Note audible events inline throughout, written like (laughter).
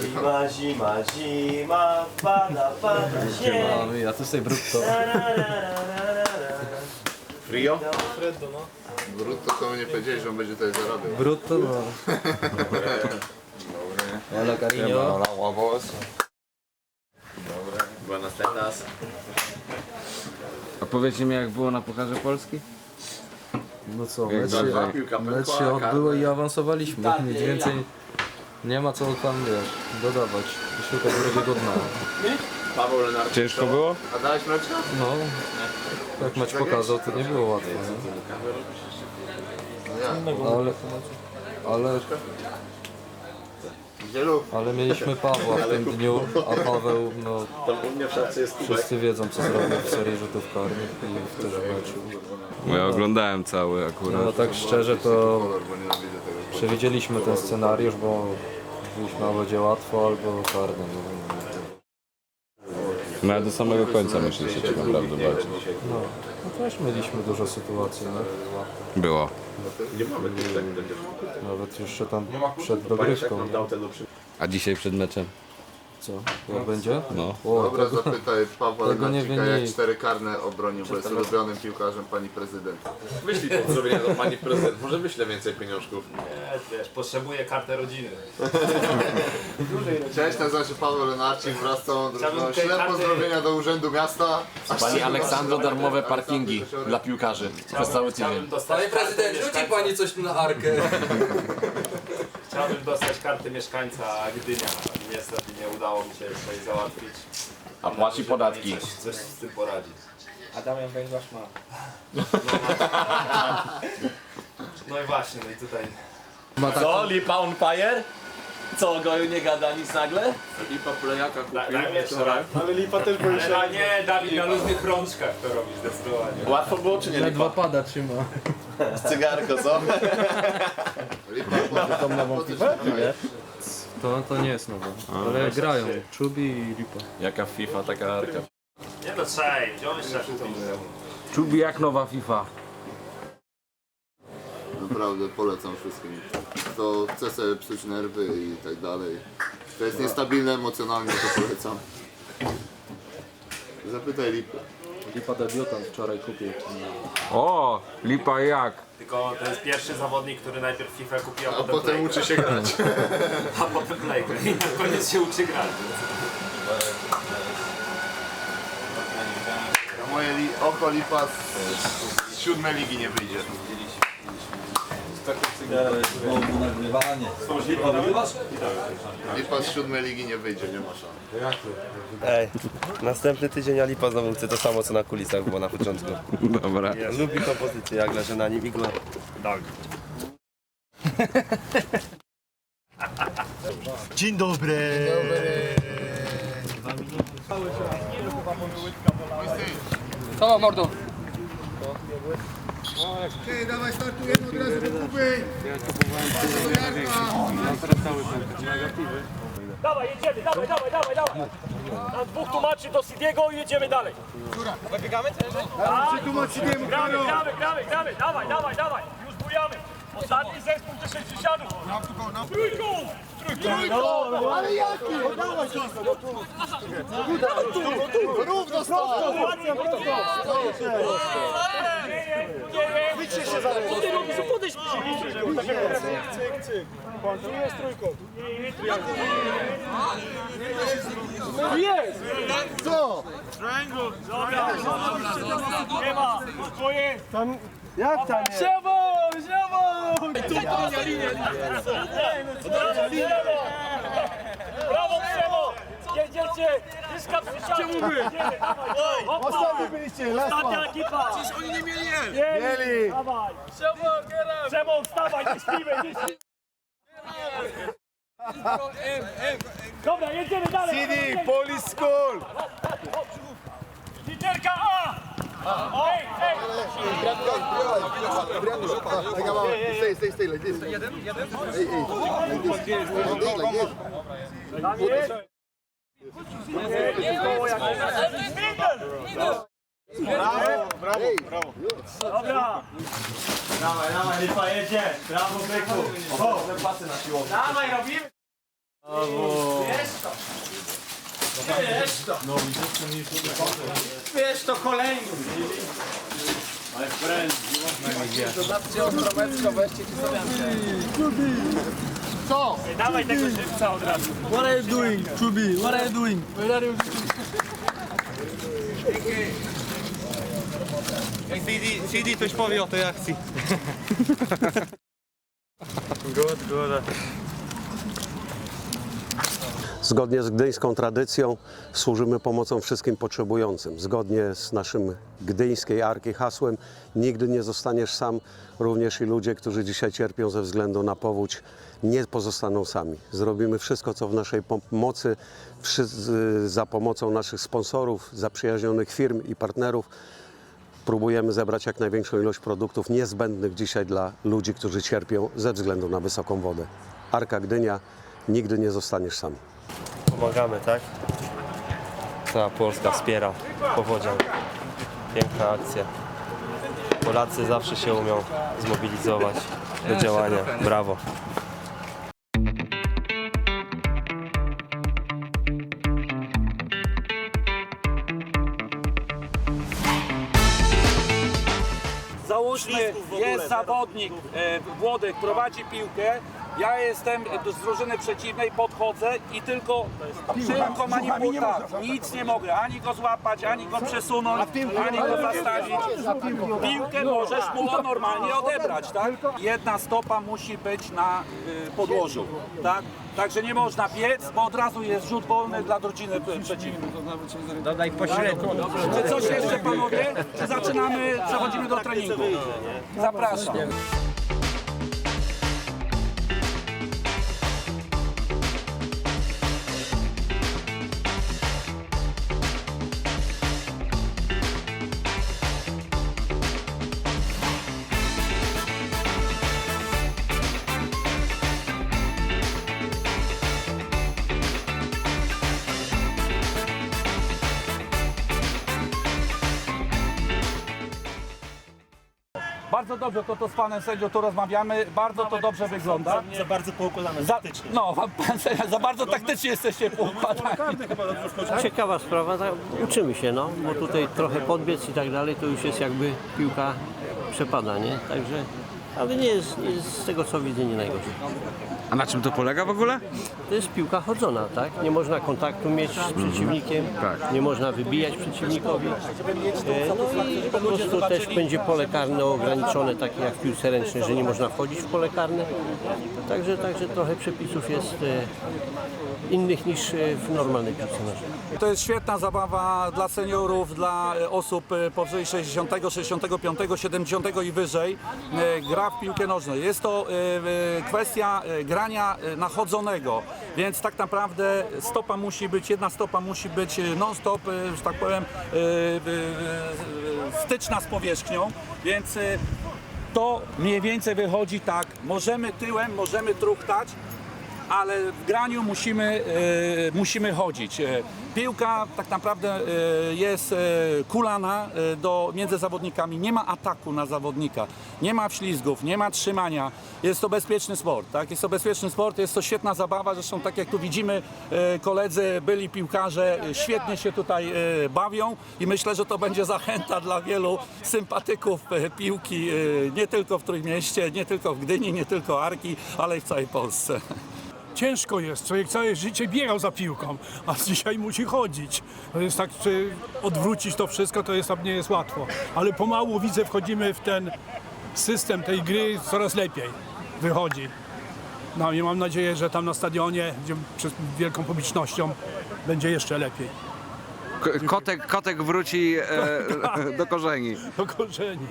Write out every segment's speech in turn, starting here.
Zima, zima, zima, pada, pada (laughs) śnieg. Mamy, ja tu sobie brutto. Na, na, na, na, na, na. Frio? Brutto to nie powiedzieli, że on będzie tutaj zarabiał. Brutto, no. Hola, cariño. Buenas tardes. A powiecie mi jak było na Pucharze Polski? No co, mecz się, mecz się odbyło i awansowaliśmy. Nic więcej nie ma co tam, wiesz, dodawać. Szukać drugiego dna. Paweł Lenarczyk. Ciężko było? A dałeś mleczka? No, jak mecz pokazał, to nie było łatwo. Nie? No Ale, ale, Wielu. ale mieliśmy Pawła w tym dniu, a Paweł, no, Tam u mnie w szafce jest kubek. wszyscy wiedzą co zrobił w serii rzutów karnych i też w meczu. Bo ja oglądałem cały akurat. No tak szczerze to przewidzieliśmy ten scenariusz, bo mówiliśmy albo będzie łatwo, albo karne. No, No ja do samego końca myśleliście tak naprawdę walczyć. no, no też mieliśmy dużo sytuacji, no. Było. Nie mamy tych tak przecież. nawet jeszcze tam przed dogrywką. A dzisiaj przed meczem? Co, jak będzie? No. O, Dobra, tego, zapytaj Pawła tego nie Lenarczyka, jak cztery karne obronił, bo jest ulubionym piłkarzem pani prezydent. Wyślij pozdrowienia do pani prezydent, może wyślę więcej pieniążków. Wiesz, potrzebuję kartę rodziny. Cześć, nazywam się Paweł Lenarczyk wraz z całą drużyną. Chciałbym tej Śle karty- pozdrowienia do Urzędu Miasta. Pani Aleksandro, darmowe parkingi dla piłkarzy przez cały tydzień. Chciałbym dostać kartę mieszkańca, coś na arkę. chciałbym dostać kartę mieszkańca Gdynia. Niestety nie udało mi się jeszcze jej załatwić. A płaci podatki. Coś, coś z tym poradzi. No i właśnie, no i tutaj Co, lipa on fire? Co, goju nie gada nic nagle? Lipa plejaka da, daj mi jeszcze raz. Ale lipa też boi się. nie, Dawid, na luźnych rączkach to robi zdecydowanie. Łatwo było czy nie Ledwo lipa? pada trzyma. (laughs) Cygarko, co? To, to nie jest nowe, ale grają. Czubi i Lipa. Jaka FIFA, taka arka. Nie no, trzeba to muzeum. Czubi jak nowa FIFA. Naprawdę polecam wszystkim. Kto chce sobie psuć nerwy i tak dalej. To jest niestabilne emocjonalnie, to polecam. Zapytaj Lipy. Lipa debiutant wczoraj kupił. O, lipa jak? Tylko to jest pierwszy zawodnik, który najpierw FIFA kupi, a, A potem, potem Playkę. uczy się grać. (laughs) A potem Playkę i na koniec się uczy grać. Na moje li oko Lipa z, z siódmej ligi nie wyjdzie. Lipa z siódmej ligi nie wyjdzie, nie ma szans. Ej, następny tydzień Alipa znowu chce to samo co na kulisach było na początku. Dobra. Ja lubi kompozycję, jak leży na nim iglo. Tak. Dzień dobry. Dawaj, jedziemy, dawaj, dawaj, dawaj, dawaj. Na dwóch tłumaczy do Sidiego i jedziemy dalej. Wybiegamy? Tak. Gramy, gramy, gramy, gramy, dawaj, dawaj, dawaj. Już bujamy. Ostatni zespół do 60. Trójką! Trójką! Ale jaki? Dawaj się. Równo stał. Wyjdźcie się za Co ty robisz? Podejdź Cyk, cyk. Tu jest trójką. Jest! Co? Triangle! Dobra, nie ma! To jest! Tam, jak tam jest? Siamo! Tu linia, linia, linia! Brawo, Przemo! Jedziecie! Dyska przysiadł! Ostatni byliście, Ostatnia ekipa! Przecież oni nie mieli Mieli! Dawaj! Przemo, Przemo, wstawaj, nie śpimy, nie śpimy! Dobra, jedziemy dalej! CD, Police School! Literka A! Ej, ej! Stay, stay, stay like this. Jeden, jeden. Ej, ej. Like this. Like this. Tam jest! Middle! Dobra. Dawaj, dawaj, Lipa, jedzie. Brawo, byku. O, pasy na siłownię. Dawaj, robimy. Brawo. Wiesz to. Wiesz to. Wiesz to kolejny. Dawaj tego żywca od razu. What are you doing, Chubi? What are you doing? Jak CD, CD coś powie o tej akcji. (laughs) good, good. Zgodnie z gdyńską tradycją służymy pomocą wszystkim potrzebującym. Zgodnie z naszym gdyńskiej arki hasłem nigdy nie zostaniesz sam. Również i ludzie, którzy dzisiaj cierpią ze względu na powódź, nie pozostaną sami. Zrobimy wszystko, co w naszej pomocy, za pomocą naszych sponsorów, zaprzyjaźnionych firm i partnerów. Próbujemy zebrać jak największą ilość produktów niezbędnych dzisiaj dla ludzi, którzy cierpią ze względu na wysoką wodę. Arka Gdynia, nigdy nie zostaniesz sam. Pomagamy, tak? Cała Polska wspiera powodzian. Piękna akcja. Polacy zawsze się umią zmobilizować do działania. Brawo. Załóżmy, jest zawodnik, e, Włodek prowadzi piłkę, ja jestem z drużyny przeciwnej, podchodzę i tylko piłką manipułuję, tak, nic nie mogę, ani go złapać, ani go przesunąć, ani go zastawić. Piłkę możesz mu normalnie odebrać, tak? Jedna stopa musi być na y, podłożu, tak? Także nie można biec, bo od razu jest rzut wolny dla drużyny y, przeciwnej. Dodaj pośrednio. Czy coś jeszcze panowie? Czy zaczynamy, przechodzimy do treningu? Zapraszam. Bardzo dobrze, to, to z panem sędzią tu rozmawiamy. Bardzo to dobrze wygląda. Za bardzo poukładane Za, taktycznie. no, pan sędzia, za bardzo taktycznie jesteście poukładani. Ciekawa sprawa, tak, uczymy się, no, bo tutaj trochę podbiec i tak dalej, to już jest jakby piłka przepada, nie? Także, ale nie jest, nie jest z tego co widzę nie najgorzej. A na czym to polega w ogóle? To jest piłka chodzona, tak? Nie można kontaktu mieć z przeciwnikiem, nie można wybijać przeciwnikowi. E, No i po prostu też będzie pole karne ograniczone, takie jak w piłce ręcznej, że nie można wchodzić w pole karne. Także, także trochę przepisów jest e, innych niż e, w normalnej piłce nożnej. To jest świetna zabawa dla seniorów, dla e, osób e, powyżej 60, 65, 70 i wyżej. E, Gra w piłkę nożną. Jest to e, e, kwestia e, grania e, nachodzonego, więc tak naprawdę stopa musi być, jedna stopa musi być e, non-stop, e, że tak powiem, styczna z powierzchnią, więc to mniej więcej wychodzi tak, możemy tyłem, możemy truchtać, ale w graniu musimy, e, musimy chodzić. E, Piłka tak naprawdę e, jest kulana do, między zawodnikami. Nie ma ataku na zawodnika, nie ma wślizgów, nie ma trzymania. Jest to bezpieczny sport. Tak? Jest to bezpieczny sport, jest to świetna zabawa. Zresztą tak jak tu widzimy, koledzy, byli piłkarze, świetnie się tutaj bawią i myślę, że to będzie zachęta dla wielu sympatyków piłki, nie tylko w Trójmieście, nie tylko w Gdyni, nie tylko Arki, ale i w całej Polsce. Ciężko jest, człowiek całe życie biegał za piłką, a dzisiaj musi chodzić. To jest tak, czy odwrócić to wszystko, to jest, nie jest łatwo. Ale pomału widzę, wchodzimy w ten system tej gry coraz lepiej wychodzi. No i mam nadzieję, że tam na stadionie, gdzie przed wielką publicznością, będzie jeszcze lepiej. Kotek, kotek wróci e, (laughs) do korzeni. Do korzeni.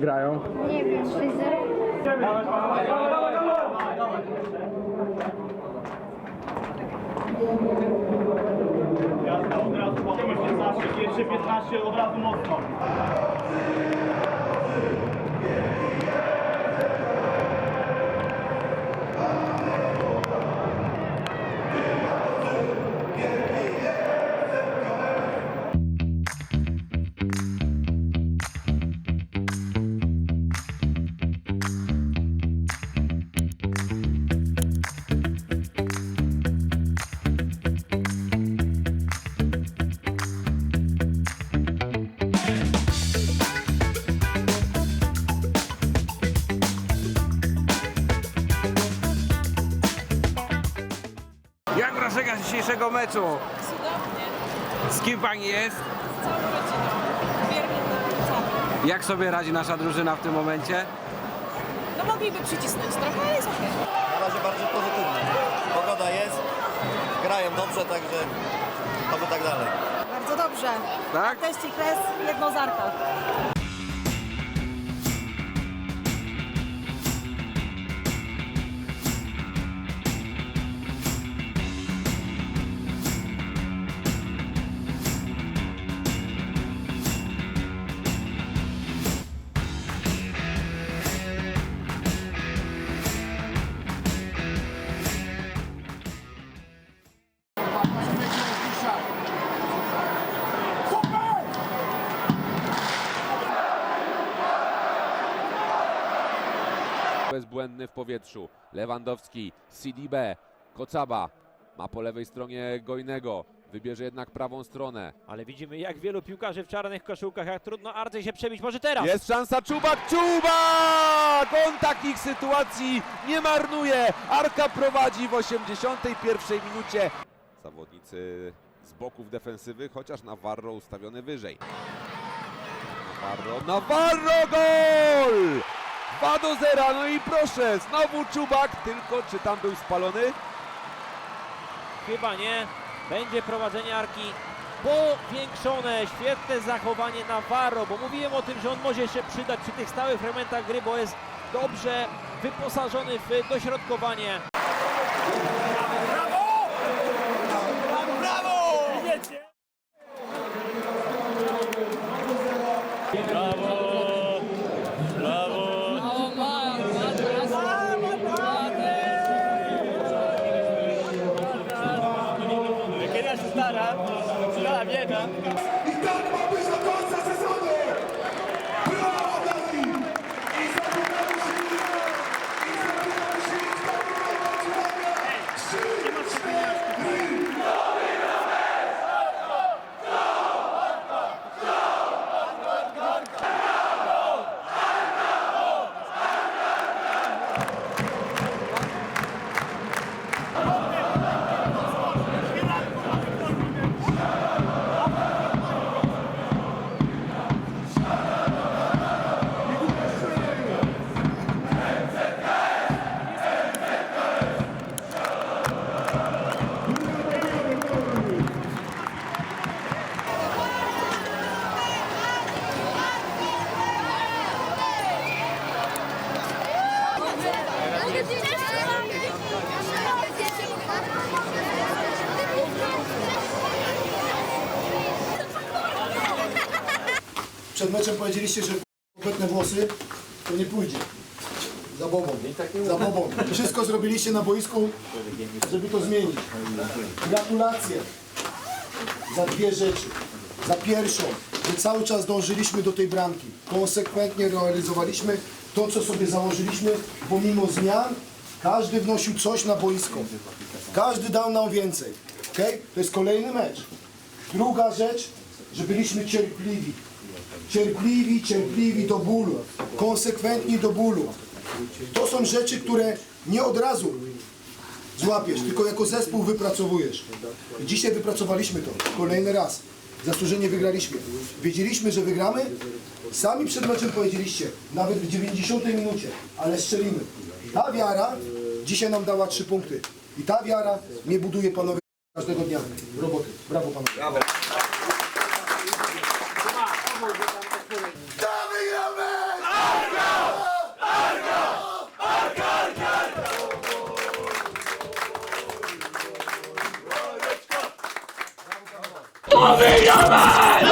Wygrają? Nie wiem, 3-0. Jazda od razu, potem już 15, pierwsze 15 od razu mocno. Dzisiejszego meczu? Z kim pani jest? Jak sobie radzi nasza drużyna w tym momencie? No mogliby przycisnąć trochę, ale jest okej. Na razie bardzo pozytywnie. Pogoda jest, grają dobrze, także oby tak dalej. Bardzo dobrze. Tak? Teścik jest jedno z Bezbłędny w powietrzu. Lewandowski, CDB, Kocaba. Ma po lewej stronie Gojnego. Wybierze jednak prawą stronę. Ale widzimy jak wielu piłkarzy w czarnych koszulkach, jak trudno Arce się przebić. Może teraz! Jest szansa Czubak, Czubak! On takich sytuacji nie marnuje. Arka prowadzi w 81 minucie. Zawodnicy z boków defensywy, chociaż Navarro ustawiony wyżej. Navarro, Navarro gol! 2 do 0, no i proszę, znowu Czubak, tylko czy tam był spalony? Chyba nie. Będzie prowadzenie Arki powiększone. Świetne zachowanie Navarro, bo mówiłem o tym, że on może się przydać przy tych stałych fragmentach gry, bo jest dobrze wyposażony w dośrodkowanie. Kiedy Przed meczem powiedzieliście, że obetne włosy to nie pójdzie. Za bobą. Za bobą. Wszystko zrobiliście na boisku, żeby to zmienić. Gratulacje za dwie rzeczy. Za pierwszą, że cały czas dążyliśmy do tej bramki. Konsekwentnie realizowaliśmy to, co sobie założyliśmy, bo mimo zmian każdy wnosił coś na boisko. Każdy dał nam więcej. Okay? To jest kolejny mecz. Druga rzecz, że byliśmy cierpliwi. Cierpliwi, cierpliwi do bólu. Konsekwentni do bólu. To są rzeczy, które nie od razu złapiesz, tylko jako zespół wypracowujesz. Dzisiaj wypracowaliśmy to. Kolejny raz. Zasłużenie wygraliśmy. Wiedzieliśmy, że wygramy. Sami przed meczem powiedzieliście, nawet w 90 minucie, ale strzelimy. Ta wiara dzisiaj nam dała trzy punkty. I ta wiara mnie buduje, panowie. każdego dnia roboty. Brawo panowie. Brawo. Wygramy!